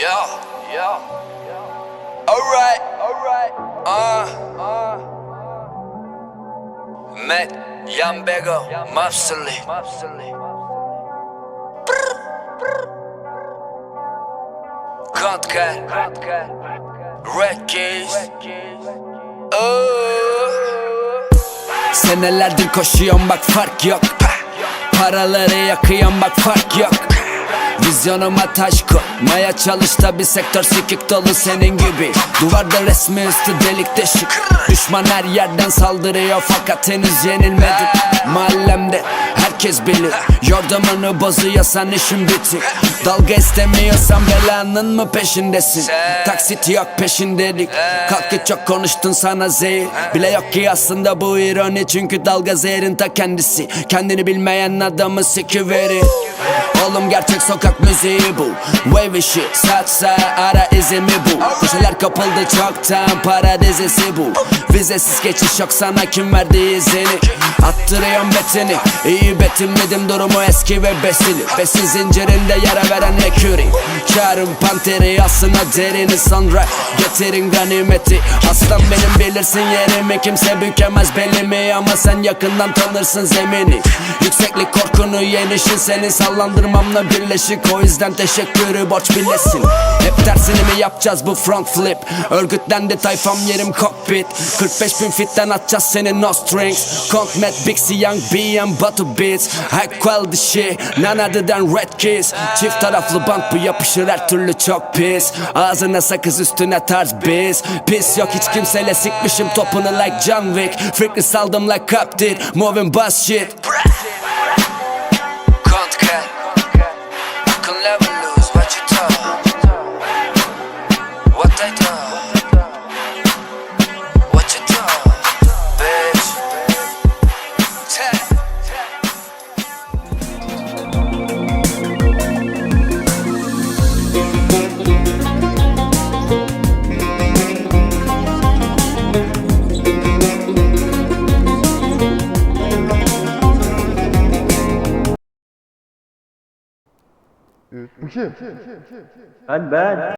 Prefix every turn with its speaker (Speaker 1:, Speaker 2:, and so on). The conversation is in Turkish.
Speaker 1: Yeah, yeah. Alright, alright. Uh, uh. Matt, Young Bego, Mopsley. Kantkar, Red Keys. Oh.
Speaker 2: Senelerdir koşuyorum bak fark yok Paraları yakıyorum bak fark yok Vizyonuma taş koymaya çalış tabi sektör sikik dolu senin gibi. Duvarda resmi üstü delik deşik. Düşman her yerden saldırıyor fakat henüz yenilmedim Mahallemde herkes bilir Yordamını bozuyorsan işin bitir Dalga istemiyorsan belanın mı peşindesin? Taksit yok peşindelik. Kalk çok konuştun sana zehir. Bile yok ki aslında bu ironi Çünkü dalga zehrin ta kendisi. Kendini bilmeyen adamı sikiverir Oğlum gerçek sokak müziği bu. Wave işi satsa ara izimi bu. Köşeler kapıldı çoktan para dizisi bu. Vizesiz geçiş yok sana kim verdi izini? Attırıyorum betini. İyi betimledim durumu eski ve besili. Besin zincirinde yara veren eküri Karım panteri aslında derini. Sonra Getirin ganimeti. Aslan benim bilirsin yerimi. Kimse bükemez belimi Ama sen yakından tanırsın zemini. Yükseklik korkunu yenişin Seni sallandırmamla birleşik O yüzden teşekkürü borç bilesin Hep tersini mi yapacağız bu front flip? Örgütlendi tayfam yerim cockpit 45 bin fitten atacağız seni no strings. Kont Met Bixi Young B and Batu Beats. High quality shit None other than Red Keys Çift taraflı bant bu yapışır her türlü çok pis. Ağzına sakız üstüne tarz biz. Pis yok hiç kimseyle sikmişim topunu like John Wick. Freakli saldım like Cup did Moving bus shit
Speaker 1: can never lose what you talk.
Speaker 3: 3, 2,
Speaker 4: Ben ben.